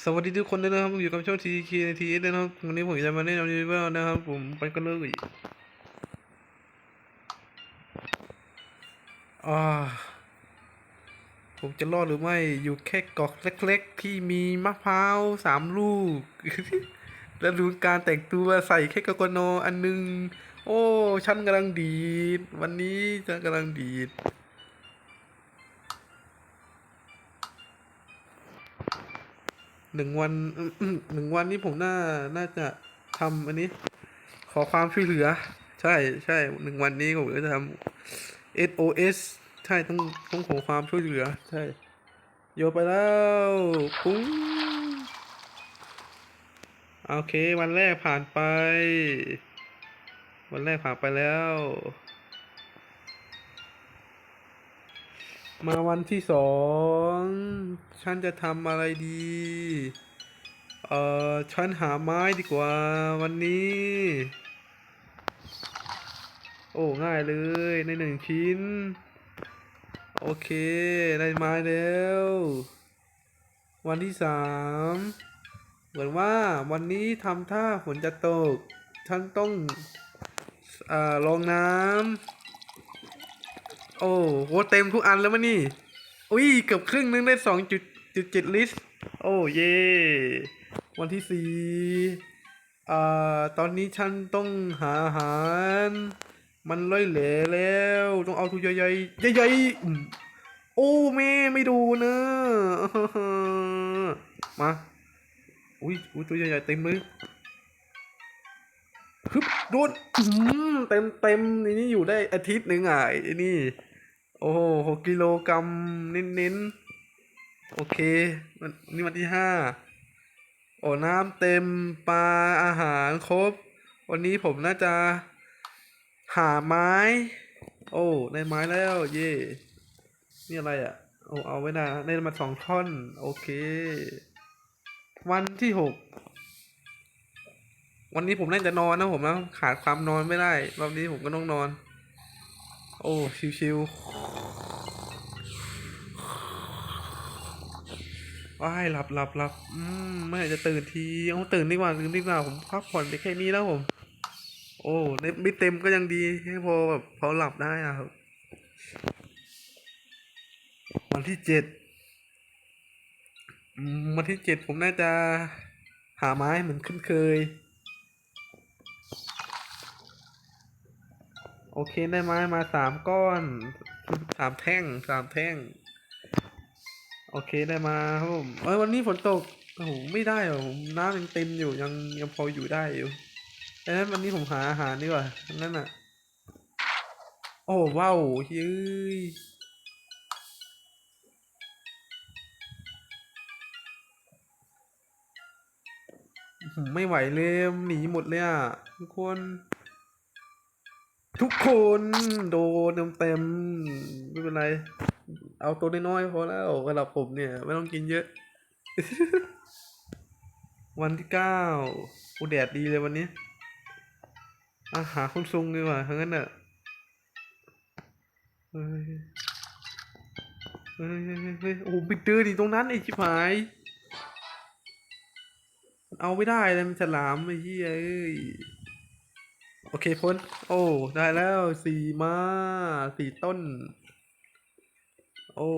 สวัสดีทุกคนด้วยนะครับอยู่กับช่องทีคีทีเอสนะครับวันนี้ผมจะมาแนะนำรีวิวนะครับผมไปกันเลยอ่าผมจะรอดหรือไม่อยู่แค่เกาะเล็กๆ ที่มีมะพร้าวสามลูก และดูการแต่งตัวใส่แค่กกนอันหนึง โอ้ฉันกำลังดีด วันนี้ฉันกำลังดีด หนึ่งวันหนึ่งวันนี้ผมน่าน่าจะทำอันนี้ ขอความช่วยเหลือ ใช่ใช่หนึ่งวันนี้ผมจะทำ SOS ใช่ต้องต้องขอความช่วยเหลือ ใช่โยไปแล้วปุ้งโอเค วันแรกผ่านไป วันแรกผ่านไปแล้ว มาวันที่สอง ฉันจะทำอะไรดี เอ่อ ฉันหาไม้ดีกว่าวันนี้ โอ้ ง่ายเลยในหนึ่งชิ้น โอเค ได้ไม้แล้ว วันที่สามเหมือนว่าวันนี้ทำท่าฝนจะตก ฉันต้องอ่าลองน้ำ โอ้โหเต็มทุกอันแล้วมั้นี่ อุ้ยเกือบครึ่งนึงได้สองจุดจุดเจ็ดลิตรโอ้เย่วันที่สี่อ่าตอนนี้ฉันต้องหาอาหาร มันล่อยเหลแล้ว ต้องเอาทุกใหญ่ใหญ่ๆอืมโอ้แม่ไม่ดูเนอะมา อุ้ยอุ้ยตัวใหญ่ๆเต็มเลยฮึบโดนเต็มเต็มนี่อยู่ได้อาทิตย์หนึ่งอะไอ้นี่ โอ้โหหกกิโลกรัมเน้นๆ โอเควันนี่วันที่ห้าโอ้น้ำเต็มปลาอาหารครบ วันนี้ผมน่าจะ หาไม้ โอ้ได้ไม้แล้ว เย่นี่อะไรอะ โอ้เอาไว้นะได้มาสองท่อน โอเค วันที่หกวันนี้ผมน่าจะนอนนะผมนะขาดความนอนไม่ได้รอบนี้ผมก็ต้องนอน โอ้ชิวๆว้ายหลับหลับหลับอืมไม่อยากจะตื่นทีเอาตื่นดีกว่าตื่นดีกว่าผมพักผ่อนไปแค่นี้แล้วผม โอ้ไม่เต็มก็ยังดีให้พอแบบพอหลับได้อะครับ วันที่เจ็ดวันที่เจ็ดผมน่าจะหาไม้เหมือนคุ้นเคย โอเคได้ไม้มาสามก้อนสามแท่งสามแท่ง โอเคได้มาครับผมเอ้ยวันนี้ฝนตกโอ้โหไม่ได้หรอผมน้ำยังเต็มอยู่ยังยังพออยู่ได้อยู่ดังนั้นวันนี้ผมหาอาหารดีกว่านั่นน่ะ โอ้ว้าวเฮ้ยอื้อหือไม่ไหวเลยหนีหมดเลยอะทุกคน ทุกคนโดนเต็มๆไม่เป็นไร เอาตัวน้อยๆพอแล้วสำหรับผมเนี่ย ไม่ต้องกินเยอะ วันที่เก้าอูแดดดีเลยวันนี้อาหาคุณซุงดีกว่าทั้งนั้นอะเฮ้ยเฮ้ยเฮ้ยโอ้โหไปเจอดิตรงนั้นไอ้ชิบหาย เอาไม่ได้เลยมันฉลามไอ้เหี้ยเอ้ย โอเคพ้น โอ้ ได้แล้วสี่มาสี่ต้น โอ้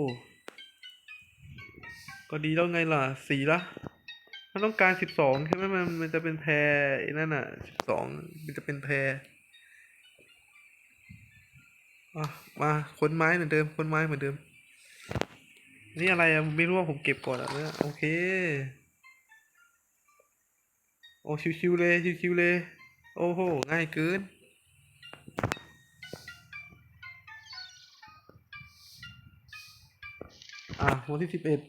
ก็ดีแล้วไงล่ะสี่ละ มันต้องการสิบสองใช่ไหมมันมันจะเป็นแพรนั่นอะสิบสองมันจะเป็นแพรมาค้นไม้เหมือนเดิมค้นไม้เหมือนเดิม นี่อะไรอะไม่รู้ว่าผมเก็บก่อนอะเนี่ยโอเค โอ้ชิวๆเลยชิวๆเลย โอ้โห ง่ายเกินอะวันที่สิบเอ็ด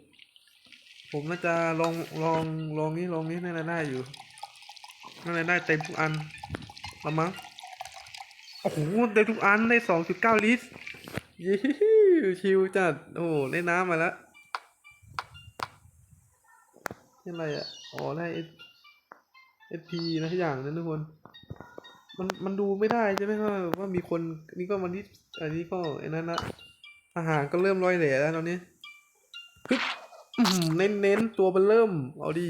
ผมน่าจะลองลองลองนี้ลองนี้น่าจะได้อยู่น่าจะได้เต็มทุกอันละมั้งโอ้โหเต็มทุกอันได้สองจุดเก้าลิตรยี่ชิวจัดโอ้โหได้น้ำมาแล้วนี่อะไรอะ อ๋อได้เอสเอสพีนะทุกอย่างนะทุกคน มันมันดูไม่ได้ใช่ไหมว่าว่ามีคนนี่ก็วันที่อันนี้ก็ไอ้นั่นละอาหารก็เริ่มลอยเหลแล้วตอนนี้ฮึบเน้นเน้นตัวเบลเริ่ม เอาดิ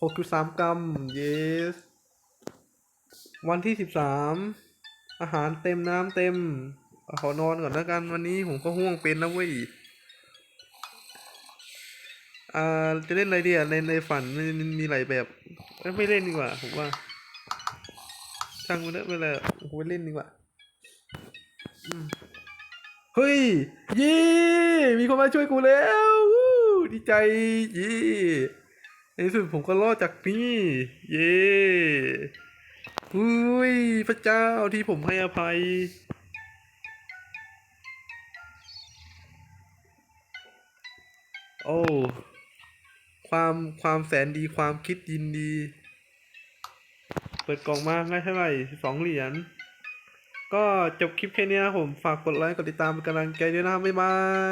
หกจุดสามกรัมเยสวันที่สิบสามอาหารเต็มน้ำเต็ม ขอนอนก่อนแล้วกันวันนี้ผมก็ห่วงเป็นนะเว้ยอ่าจะเล่นอะไรดีอะในในฝันมันมีหลายแบบไม่เล่นดีกว่าผมว่า ช่างมันเถอะไม่เป็นไรผมไปเล่นดีกว่าอืมเฮ้ยยี่มีคนมาช่วยกูแล้ววู้ดีใจยี่ในที่สุดผมก็รอดจากนี่เย่อุ้ยพระเจ้าที่ผมให้อภัย โอ้ ความความแสนดีความคิดยินดี ปิดกล่องมาได้เท่าไหร่สองเหรียญ ก็จบคลิปแค่นี้นะผม ฝากกดไลค์ กดติดตามเป็นกำลังใจด้วยนะ บ๊ายบาย